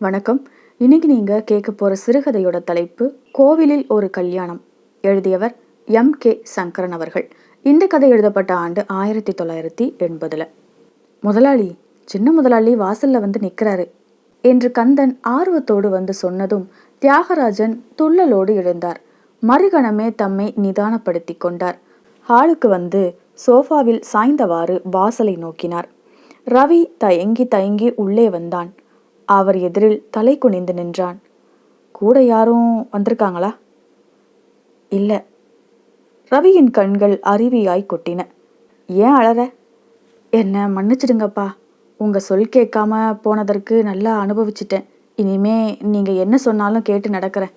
வணக்கம். இன்னைக்கு நீங்கள் கேட்க போகிற சிறுகதையோட தலைப்பு கோவிலில் ஒரு கல்யாணம் எழுதியவர் எம். கே. சங்கரன் அவர்கள். இந்த கதை எழுதப்பட்ட ஆண்டு ஆயிரத்தி தொள்ளாயிரத்தி எண்பதுல. முதலாளி சின்ன முதலாளி வாசல்ல வந்து நிற்கிறாரு என்று கந்தன் ஆர்வத்தோடு வந்து சொன்னதும் தியாகராஜன் துள்ளலோடு எழுந்தார். மறுகணமே தம்மை நிதானப்படுத்தி கொண்டார். ஹாலுக்கு வந்து சோஃபாவில் சாய்ந்தவாறு வாசலை நோக்கினார். ரவி தயங்கி தயங்கி உள்ளே வந்தான். அவர் எதிரில் தலை குனிந்து நின்றான். கூட யாரும் வந்திருக்காங்களா? இல்லை. ரவியின் கண்கள் அருவியாய் கொட்டின. ஏன் அழற? என்ன மன்னிச்சிடுங்கப்பா. உங்க சொல் கேட்காம போனதற்கு நல்லா அனுபவிச்சிட்டேன். இனிமே நீங்க என்ன சொன்னாலும் கேட்டு நடக்கிறேன்.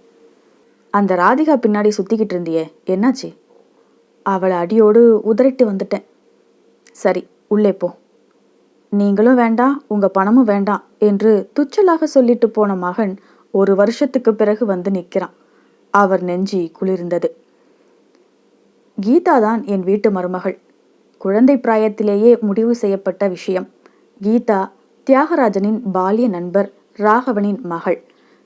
அந்த ராதிகா பின்னாடி சுத்திக்கிட்டு இருந்தியே என்னாச்சு? அவளை அடியோடு உதறிட்டு வந்துட்டேன். சரி உள்ளே போ. நீங்களும் வேண்டாம் உங்க பணமும் வேண்டாம் என்று துச்சலாக சொல்லிட்டு போன மகன் ஒரு வருஷத்துக்கு பிறகு வந்து நிற்கிறான். அவர் நெஞ்சி குளிர்ந்தது. கீதா தான் என் வீட்டு மருமகள். குழந்தை பிராயத்திலேயே முடிவு செய்யப்பட்ட விஷயம். கீதா தியாகராஜனின் பாலிய நண்பர் ராகவனின் மகள்.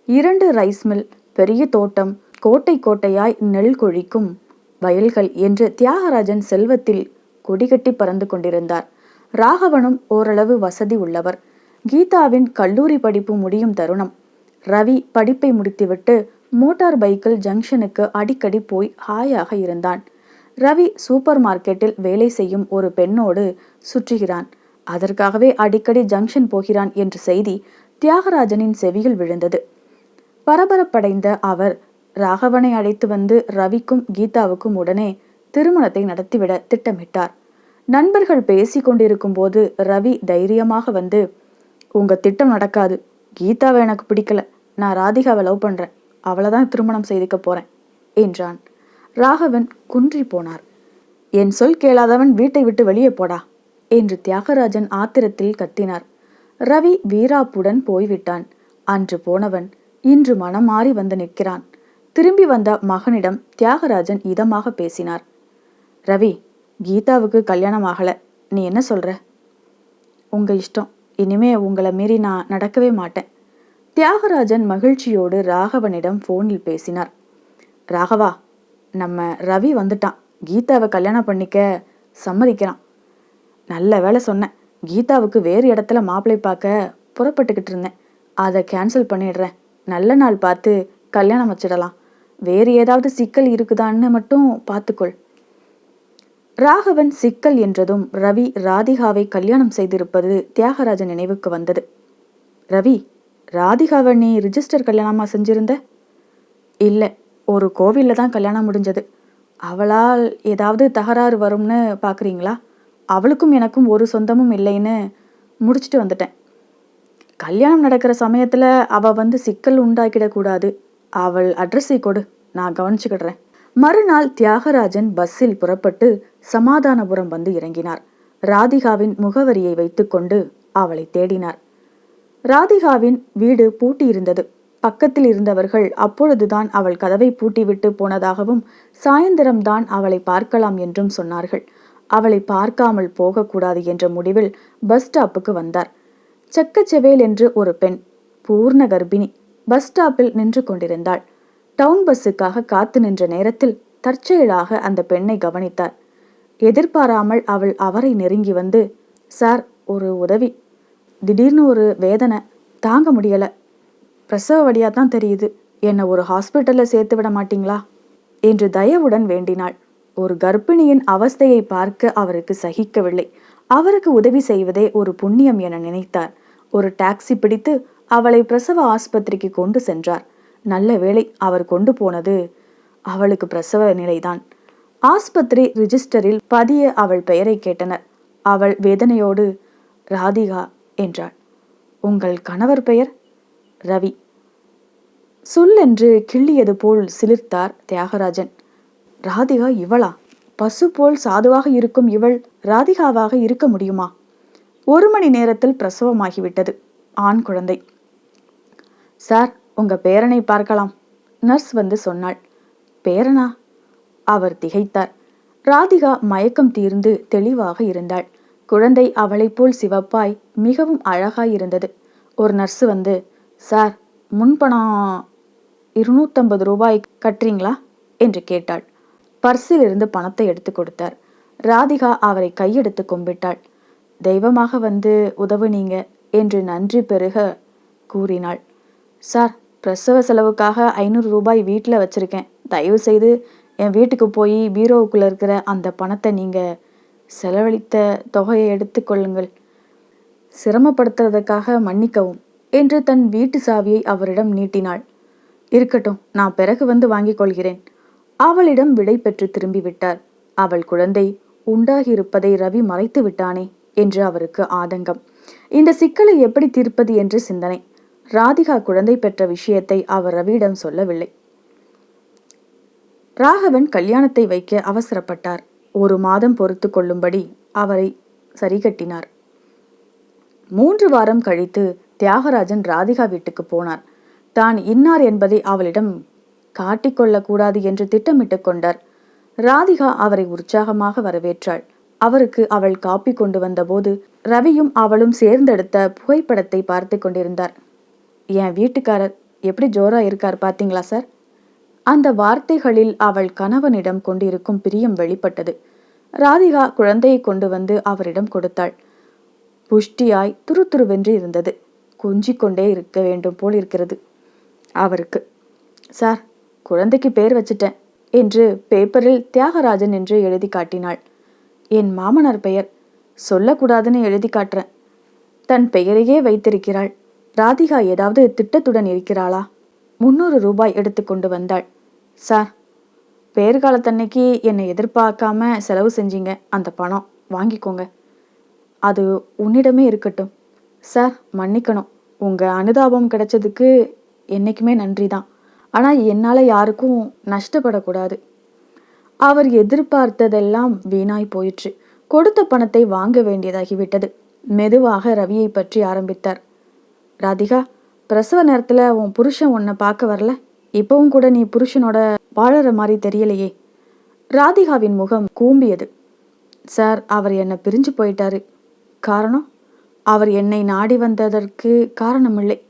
இரண்டு ரைஸ் மில் பெரிய தோட்டம் கோட்டை கோட்டையாய் நெல் கொழிக்கும் வயல்கள் என்று தியாகராஜன் செல்வத்தில் கொடிகட்டி பறந்து கொண்டிருந்தார். ராகவனும் ஓரளவு வசதி உள்ளவர். கீதாவின் கல்லூரி படிப்பு முடியும் தருணம். ரவி படிப்பை முடித்துவிட்டு மோட்டார் பைக்கில் ஜங்ஷனுக்கு அடிக்கடி போய் ஹாயாக இருந்தான். ரவி சூப்பர் மார்க்கெட்டில் வேலை செய்யும் ஒரு பெண்ணோடு சுற்றுகிறான். அதற்காகவே அடிக்கடி ஜங்ஷன் போகிறான் என்ற செய்தி தியாகராஜனின் செவியில் விழுந்தது. பரபரப்படைந்த அவர் ராகவனை அழைத்து வந்து ரவிக்கும் கீதாவுக்கும் உடனே திருமணத்தை நடத்திவிட திட்டமிட்டார். நண்பர்கள் பேசி கொண்டிருக்கும் போது ரவி தைரியமாக வந்து உங்க திட்டம் நடக்காது. கீதாவை எனக்கு பிடிக்கல. நான் ராதிகாவை லவ் பண்றேன். அவளை தான் திருமணம் செய்துக்க போறேன் என்றான். ராகவன் குன்றி போனார். என் சொல் கேளாதவன் வீட்டை விட்டு வெளியே போடா என்று தியாகராஜன் ஆத்திரத்தில் கத்தினார். ரவி வீராப்புடன் போய்விட்டான். அன்று போனவன் இன்று மனம் மாறி வந்து நிற்கிறான். திரும்பி வந்த மகனிடம் தியாகராஜன் இதமாக பேசினார். ரவி கீதாவுக்கு கல்யாணம் ஆகலை. நீ என்ன சொல்கிற உங்கள் இஷ்டம். இனிமே உங்களை மீறி நான் நடக்கவே மாட்டேன். தியாகராஜன் மகிழ்ச்சியோடு ராகவனிடம் ஃபோனில் பேசினார். ராகவா நம்ம ரவி வந்துட்டான். கீதாவை கல்யாணம் பண்ணிக்க சம்மதிக்கிறான். நல்ல வேலை சொன்னேன். கீதாவுக்கு வேறு இடத்துல மாப்பிள்ளை பார்க்க புறப்பட்டுக்கிட்டு இருந்தேன். அதை கேன்சல் பண்ணிடுறேன். நல்ல நாள் பார்த்து கல்யாணம் வச்சிடலாம். வேறு ஏதாவது சிக்கல் இருக்குதான்னு மட்டும் பார்த்துக்கொள். ராகவன் சிக்கல் என்றதும் ரவி ராதிகாவை கல்யாணம் செய்திருப்பது தியாகராஜன் நினைவுக்கு வந்தது. ரவி ராதிகாவை நீ ரிஜிஸ்டர் கல்யாணமா செஞ்சிருந்த? இல்லை ஒரு கோவிலில் தான் கல்யாணம் முடிஞ்சது. அவளால் ஏதாவது தகராறு வரும்னு பார்க்குறீங்களா அவளுக்கும் எனக்கும் ஒரு சொந்தமும் இல்லைன்னு முடிச்சுட்டு வந்துட்டேன். கல்யாணம் நடக்கிற சமயத்தில் அவள் வந்து சிக்கல் உண்டாக்கிடக்கூடாது. அவள் அட்ரஸை கொடு நான் கவனிச்சுக்கிடுறேன். மறுநாள் தியாகராஜன் பஸ்ஸில் புறப்பட்டு சமாதானபுரம் வந்து இறங்கினார். ராதிகாவின் முகவரியை வைத்துக்கொண்டு அவளை தேடினார். ராதிகாவின் வீடு பூட்டியிருந்தது. பக்கத்தில் இருந்தவர்கள் அப்பொழுதுதான் அவள் கதவை பூட்டிவிட்டு போனதாகவும் சாயந்தரம்தான் அவளை பார்க்கலாம் என்றும் சொன்னார்கள். அவளை பார்க்காமல் போகக்கூடாது என்ற முடிவில் பஸ் ஸ்டாப்புக்கு வந்தார். செக்கச்செவேல் என்று ஒரு பெண் பூர்ண கர்ப்பிணி பஸ் ஸ்டாப்பில் நின்று கொண்டிருந்தாள். டவுன் பஸ்ஸுக்காக காத்து நின்ற நேரத்தில் தற்செயலாக அந்த பெண்ணை கவனித்தார் எதிர்பாராமல் அவள் அவரை நெருங்கி வந்து சார் ஒரு உதவி. திடீர்னு ஒரு வேதனை. தாங்க முடியல. பிரசவ வழியாக தான் தெரியுது. என்னை ஒரு ஹாஸ்பிட்டலில் சேர்த்து விட மாட்டீங்களா? என்று தயவுடன் வேண்டினாள். ஒரு கர்ப்பிணியின் அவஸ்தையை பார்க்க அவருக்கு சகிக்கவில்லை. அவருக்கு உதவி செய்வதே ஒரு புண்ணியம் என நினைத்தார். ஒரு டாக்ஸி பிடித்து அவளை பிரசவ ஆஸ்பத்திரிக்கு கொண்டு சென்றார். நல்ல வேளை அவர் கொண்டு போனது அவளுக்கு பிரசவ நிலைதான். ஆஸ்பத்திரி ரிஜிஸ்டரில் பதிய அவள் பெயரை கேட்டனர். அவள் வேதனையோடு ராதிகா என்றாள். உங்கள் கணவர் பெயர்? ரவி. சொல் என்று கிள்ளியது போல் சிலிர்த்தார் தியாகராஜன். ராதிகா இவளா? பசு போல் சாதுவாக இருக்கும் இவள் ராதிகாவாக இருக்க முடியுமா? ஒரு மணி நேரத்தில் பிரசவமாகிவிட்டது ஆண் குழந்தை. சார் உங்க பேரனை பார்க்கலாம். நர்ஸ் வந்து சொன்னாள். பேரனா? அவர் திகைத்தார். ராதிகா மயக்கம் தீர்ந்து தெளிவாக இருந்தாள். குழந்தை அவளைப் போல் சிவப்பாய் மிகவும் அழகாய் இருந்தது. ஒரு நர்ஸ் வந்து சார் முன்பணம் இருநூத்தம்பது ரூபாய் கட்டுறீங்களா? என்று கேட்டாள். பர்சில் இருந்து பணத்தை எடுத்து கொடுத்தார். ராதிகா அவரை கையெடுத்து கும்பிட்டாள். தெய்வமாக வந்து உதவுனீங்க என்று நன்றி பெருக கூறினாள். சார் பிரசவ செலவுக்காக ஐநூறு ரூபாய் வீட்டில் வச்சுருக்கேன். தயவு செய்து என் வீட்டுக்கு போய் பீரோவுக்குள்ளே இருக்கிற அந்த பணத்தை நீங்கள் செலவழித்த தொகையை எடுத்துக்கொள்ளுங்கள் சிரமப்படுத்துறதுக்காக மன்னிக்கவும் என்று தன் வீட்டு சாவியை அவரிடம் நீட்டினாள். இருக்கட்டும் நான் பிறகு வந்து வாங்கிக் கொள்கிறேன். அவளிடம் விடை பெற்று திரும்பிவிட்டார் அவள் குழந்தை உண்டாகியிருப்பதை ரவி மறைத்து விட்டானே என்று அவருக்கு ஆதங்கம். இந்த சிக்கலை எப்படி தீர்ப்பது என்று சிந்தனை. ராதிகா குழந்தை பெற்ற விஷயத்தை அவர் ரவியிடம் சொல்லவில்லை. ராகவன் கல்யாணத்தை வைக்க அவசரப்பட்டார். ஒரு மாதம் பொறுத்து கொள்ளும்படி அவரை சரிகட்டினார். மூன்று வாரம் கழித்து தியாகராஜன் ராதிகா வீட்டுக்கு போனார். தான் இன்னார் என்பதை அவளிடம் காட்டிக்கொள்ளக்கூடாது என்று திட்டமிட்டு கொண்டார். ராதிகா அவரை உற்சாகமாக வரவேற்றாள். அவருக்கு அவள் காப்பி கொண்டு வந்தபோது ரவியும் அவளும் சேர்ந்தெடுத்த புகைப்படத்தை பார்த்து கொண்டிருந்தார். என் வீட்டுக்காரர் எப்படி ஜோரா இருக்கார் பார்த்தீங்களா சார்? அந்த வார்த்தைகளில் அவள் கணவனிடம் கொண்டிருக்கும் பிரியம் வெளிப்பட்டது. ராதிகா குழந்தையை கொண்டு வந்து அவரிடம் கொடுத்தாள். புஷ்டியாய் துருதுருவென்று இருந்தது. குஞ்சிக்கொண்டே இருக்க வேண்டும் போல் இருக்கிறது. அவருக்கு சார் குழந்தைக்கு பேர் வச்சிட்டேன் என்று பேப்பரில் தியாகராஜன் என்று எழுதி காட்டினாள். என் மாமனார் பெயர் சொல்லக்கூடாதுன்னு எழுதி காட்டுறேன். தன் பெயரையே வைத்திருக்கிறாள். ராதிகா ஏதாவது திட்டத்துடன் இருக்கிறாளா? முன்னூறு ரூபாய் எடுத்து கொண்டு வந்தாள். சார் பேர்காலத்தன்னைக்கு என்னை எதிர்பார்க்காம செலவு செஞ்சீங்க. அந்த பணம் வாங்கிக்கோங்க. அது உன்னிடமே இருக்கட்டும். சார் மன்னிக்கணும். உங்கள் அனுதாபம் கிடைச்சதுக்கு என்றைக்குமே நன்றி தான். ஆனால் என்னால் யாருக்கும் நஷ்டப்படக்கூடாது. அவர் எதிர்பார்த்ததெல்லாம் வீணாய் போயிற்று. கொடுத்த பணத்தை வாங்க வேண்டியதாகிவிட்டது. மெதுவாக ரவியை பற்றி ஆரம்பித்தார். ராதிகா பிரசவ நேரத்தில் உன் புருஷன் உன்னை பார்க்க வரல? இப்பவும் கூட நீ புருஷனோட வாழற மாதிரி தெரியலையே. ராதிகாவின் முகம் கூம்பியது. சார் அவர் என்னை பிரிஞ்சு போயிட்டாரு. காரணம்? அவர் என்னை நாடி வந்ததற்கு காரணமில்லை.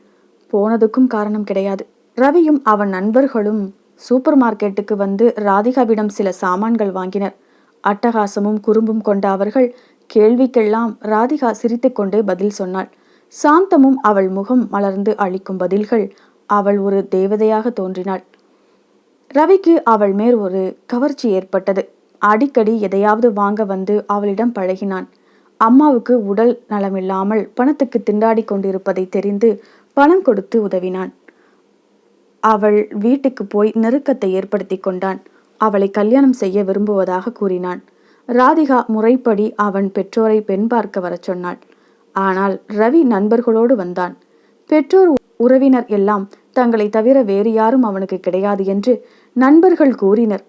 போனதுக்கும் காரணம் கிடையாது. ரவியும் அவன் நண்பர்களும் சூப்பர் மார்க்கெட்டுக்கு வந்து ராதிகாவிடம் சில சாமான்கள் வாங்கினர். அட்டகாசமும் குறும்பும் கொண்ட அவர்கள் கேள்விக்கெல்லாம் ராதிகா சிரித்துக்கொண்டே பதில் சொன்னாள். சாந்தமும் அவள் முகம் மலர்ந்து அளிக்கும் பதில்கள் அவள் ஒரு தேவதையாக தோன்றினாள். ரவிக்கு அவள் மேல் ஒரு கவர்ச்சி ஏற்பட்டது. அடிக்கடி எதையாவது வாங்க வந்து அவளிடம் பழகினான். அம்மாவுக்கு உடல் நலமில்லாமல் பணத்துக்கு திண்டாடி கொண்டிருப்பதை தெரிந்து பணம் கொடுத்து உதவினான். அவள் வீட்டுக்கு போய் நெருக்கத்தை ஏற்படுத்தி கொண்டான். அவளை கல்யாணம் செய்ய விரும்புவதாக கூறினான். ராதிகா முறைப்படி அவன் பெற்றோரை பெண் பார்க்க வரச் சொன்னாள். ஆனால் ரவி நண்பர்களோடு வந்தான். பெற்றோர் உறவினர் எல்லாம் தங்களை தவிர வேறு யாரும் அவனுக்கு கிடையாது என்று நண்பர்கள் கூறினர்.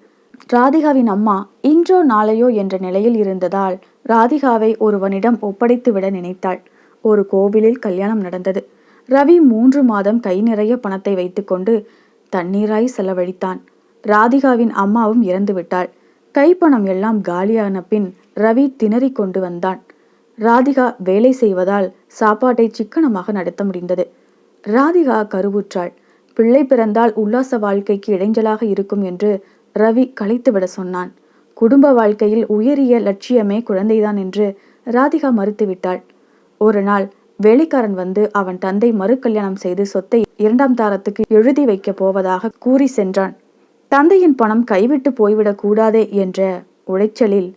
ராதிகாவின் அம்மா இன்றோ நாளையோ என்ற நிலையில் இருந்ததால் ராதிகாவை ஒருவனிடம் ஒப்படைத்துவிட நினைத்தாள். ஒரு கோவிலில் கல்யாணம் நடந்தது. ரவி மூன்று மாதம் கை நிறைய பணத்தை வைத்துக்கொண்டு தண்ணீராய் செலவழித்தான். ராதிகாவின் அம்மாவும் இறந்து விட்டாள் கைப்பணம் எல்லாம் காலியான பின் ரவி திணறிக் கொண்டு வந்தான். ராதிகா வேலை செய்வதால் சாப்பாட்டை சிக்கனமாக நடத்த முடிந்தது. ராதிகா கருவுற்றாள். பிள்ளை பிறந்தால் உல்லாச வாழ்க்கைக்கு இடைஞ்சலாக இருக்கும் என்று ரவி கலைத்துவிட சொன்னான். குடும்ப வாழ்க்கையில் உயரிய லட்சியமே குழந்தைதான் என்று ராதிகா மறுத்துவிட்டாள். ஒரு நாள் வேலைக்காரன் வந்து அவன் தந்தை மறு கல்யாணம் செய்து சொத்தை இரண்டாம் தாரத்துக்கு எழுதி வைக்கப் போவதாக கூறி சென்றான். தந்தையின் பணம் கைவிட்டு போய்விடக் கூடாதே என்ற உளைச்சலில்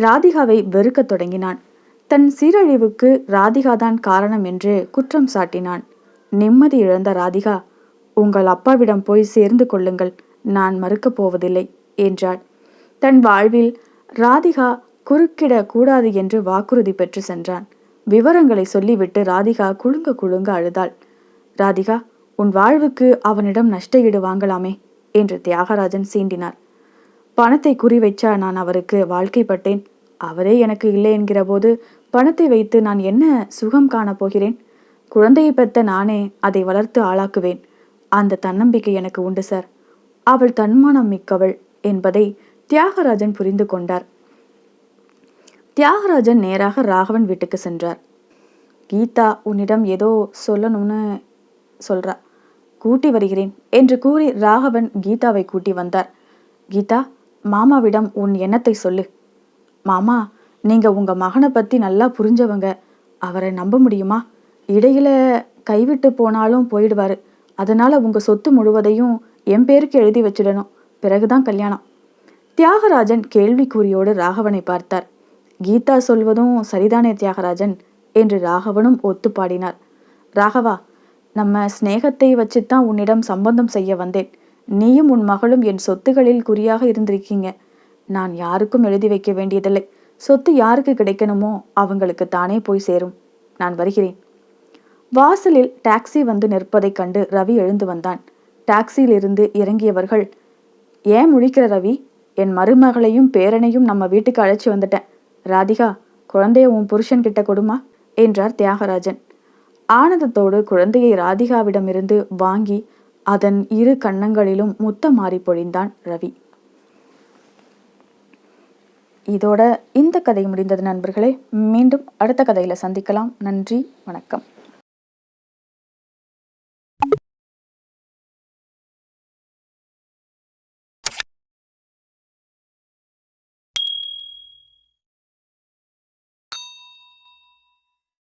ராதிகாவை வெறுக்கத் தொடங்கினான். தன் சீரழிவுக்கு ராதிகாதான் காரணம் என்று குற்றம் சாட்டினான். நிம்மதி இழந்த ராதிகா உங்கள் அப்பாவிடம் போய் சேர்ந்து கொள்ளுங்கள் நான் மறுக்கப் போவதில்லை என்றாள். தன் வாழ்வில் ராதிகா குறுக்கிடக் கூடாது என்று வாக்குறுதி பெற்று சென்றான். விவரங்களை சொல்லிவிட்டு ராதிகா குழுங்க குழுங்க அழுதாள். ராதிகா உன் வாழ்வுக்கு அவனிடம் நஷ்ட ஈடு வாங்கலாமே என்று தியாகராஜன் சீண்டினார். பணத்தை குறி வைச்சா நான் அவருக்கு வாழ்க்கைப்பட்டேன் அவரே எனக்கு இல்லை என்கிற போது பணத்தை வைத்து நான் என்ன சுகம் காணப் போகிறேன்? குழந்தையை பெற்ற நானே அதை வளர்த்து ஆளாக்குவேன். அந்த தன்னம்பிக்கை எனக்கு உண்டு சார். அவள் தன்மானம் மிக்கவள் என்பதை தியாகராஜன் புரிந்து கொண்டார். தியாகராஜன் நேராக ராகவன் வீட்டுக்கு சென்றார். கீதா உன்னிடம் ஏதோ சொல்லணும்னு சொல்றா. கூட்டி வருகிறேன் என்று கூறி ராகவன் கீதாவை கூட்டி வந்தார். கீதா மாமாவிடம் உன் எண்ணத்தை சொல்லு. மாமா நீங்க உங்க மகனை பத்தி நல்லா புரிஞ்சவங்க. அவரை நம்ப முடியுமா? இடையில கைவிட்டு போனாலும் போயிடுவாரு. அதனால உங்க சொத்து முழுவதையும் என் பேருக்கு எழுதி வச்சிடணும். பிறகுதான் கல்யாணம். தியாகராஜன் கேள்விக்குறியோடு ராகவனை பார்த்தார். கீதா சொல்வதும் சரிதானே தியாகராஜன்? என்று ராகவனும் ஒத்து பாடினார் ராகவா நம்ம சிநேகத்தை வச்சுத்தான் உன்னிடம் சம்பந்தம் செய்ய வந்தேன். நீயும் உன் மகளும் என் சொத்துகளில் குறியாக இருந்திருக்கீங்க. நான் யாருக்கும் எழுதி வைக்க வேண்டியதில்லை. சொத்து யாருக்கு கிடைக்கணுமோ அவங்களுக்கு தானே போய் சேரும். நான் வருகிறேன். வாசலில் டாக்ஸி வந்து நிற்பதைக் கண்டு ரவி எழுந்து வந்தான். டாக்ஸியிலிருந்து இறங்கியவர்கள் ஏன் முழிக்கிற ரவி? என் மருமகளையும் பேரனையும் நம்ம வீட்டுக்கு அழைச்சி வந்துட்டேன். ராதிகா குழந்தைய உன் புருஷன் கிட்ட கொடுமா? என்றார் தியாகராஜன். ஆனந்தத்தோடு குழந்தையை ராதிகாவிடமிருந்து வாங்கி அதன் இரு கன்னங்களிலும் முத்தமாறி பொழிந்தான் ரவி. இதோட இந்த கதை முடிந்தது நண்பர்களே. மீண்டும் அடுத்த கதையில சந்திக்கலாம். நன்றி. வணக்கம்.